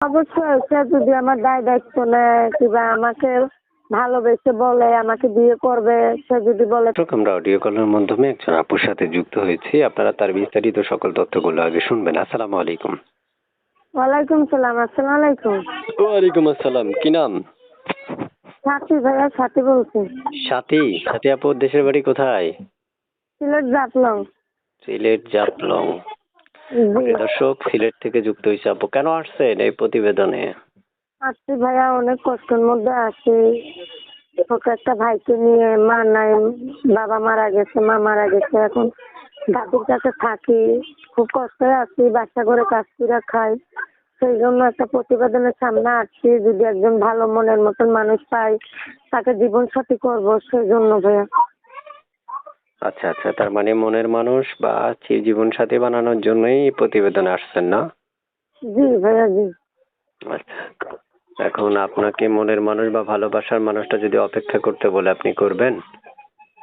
অবশ্যই সে যদি আমার দায় দায়িত্ব নেয় কিংবা আমাকে ভালোবেসে বলে আমাকে বিয়ে করবে সে যদি বলে আমরা অডিও কলের মাধ্যমে একজন আপুর সাথে যুক্ত হয়েছি। আপনারা তার বিস্তারিত সকল তথ্যগুলো আগে শুনবেন। আসসালামু আলাইকুম। ওয়ালাইকুম সালাম আসসালামু আলাইকুম। ওয়ালাইকুম আসসালাম কি নাম? সাথী ভাইয়া সাথী বলছি। সাথী সাথী আপুর দেশের বাড়ি কোথায়? সিলেট জাতলং সিলেট জাপলং। জি প্রিয় দর্শক সিলেট থেকে যুক্ত হয়েছে আপু। কেন আসছেন এই প্রতিবেদনে? আসছি ভাইয়া, অনেক কষ্টের মধ্যে আছি। একটা ভাইকে নিয়ে মা নাই, বাবা মারা গেছে, মা মারা গেছে। এখন দাদুর কাছে থাকি, খুব কষ্টে আছি বাচ্চা করে কাজ করে খাই। সেই জন্য একটা প্রতিবেদনের সামনে আসছি, যদি একজন ভালো মনের মতন মানুষ পাই তাকে জীবন সাথী করব, সেই জন্য ভাইয়া। আচ্ছা আচ্ছা তার মানে মনের মানুষ বা জীবন সাথী বানানোর জন্যই প্রতিবেদনে আসছেন না? জি ভাইয়া জি। আচ্ছা এখন আপনাকে মনের মানুষ বা ভালোবাসার মানুষটা যদি অপেক্ষা করতে বলে আপনি করবেন?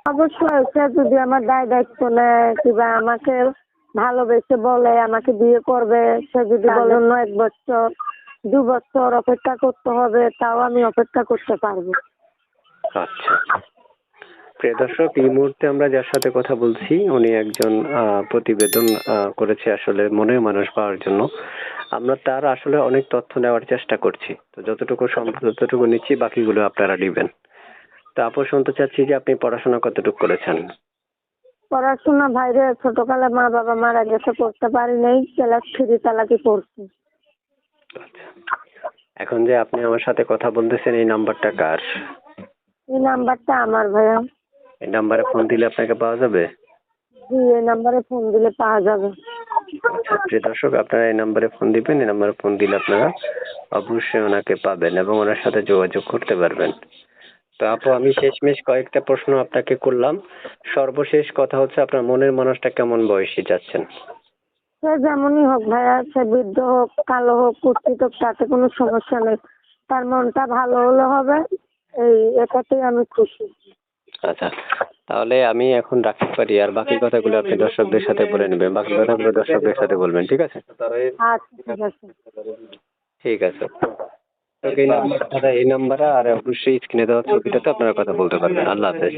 অবশ্যই সে যদি আমার দায় দায়িত্ব নেয় কিংবা আমাকে ভালোবেসে বলে আমাকে বিয়ে করবে সে যদি বলে অন্য এক বছর দু বছর অপেক্ষা করতে হবে তাও আমি অপেক্ষা করতে পারব। আচ্ছা। প্রিয় দর্শক এই মুহূর্তে আমরা যার সাথে কথা বলছি উনি একজন প্রতিবেদন করেছে আসলে মনের মানুষ পাওয়ার জন্য। আমরা তার আসলে অনেক তথ্য নেওয়ার চেষ্টা করছি। তো যতটুকু সম্ভব ততটুকু নিচ্ছি বাকিগুলো আপনারা দিবেন তো আপু শুনতে চাচ্ছি যে আপনি পড়াশোনা কতটুকু করেছেন? পড়াশোনা বাইরে ছোটকালে মা বাবা মারা গেছে করতে পারি নাই ক্লাস থ্রি তালাকি পড়ছি। আচ্ছা। এখন যে আপনি আমার সাথে কথা বলতেছেন এই নাম্বারটা কার? এই নাম্বারটা আমার ভাইয়া। এই নাম্বারে ফোন দিলে আপনাকে পাওয়া যাবে? জি এই নাম্বারে ফোন দিলে পাওয়া যাবে। আচ্ছা প্রিয় দর্শক আপনারা এই নাম্বারে ফোন দিবেন এই নাম্বারে ফোন দিলে আপনারা অবশ্যই ওনাকে পাবেন এবং ওনার সাথে যোগাযোগ করতে পারবেন। তো আপু আমি শেষমেশ কয়েকটা প্রশ্ন আপনাকে করলাম। সর্বশেষ কথা হচ্ছে আপনার মনের মানুষটা কেমন বয়সী যাচ্ছেন? সে যেমনই হোক ভাইয়া সে বৃদ্ধ হোক কালো হোক কুষ্ঠিত হোক তাতে কোনো সমস্যা নেই। তার মনটা ভালো হলে হবে এই এটাতেই আমি খুশি। আচ্ছা তাহলে আমি এখন রাখতে পারি আর বাকি কথাগুলো আপনি দর্শকদের সাথে বলে নেবেন। বাকি কথাগুলো দর্শকদের সাথে বলবেন ঠিক আছে? আচ্ছা ঠিক আছে। এই নাম্বার এই নাম্বারে আর অবশ্যই স্ক্রিনে দেওয়া ছবিটাতে আপনারা কথা বলতে পারবেন। আল্লাহ হাফেজ।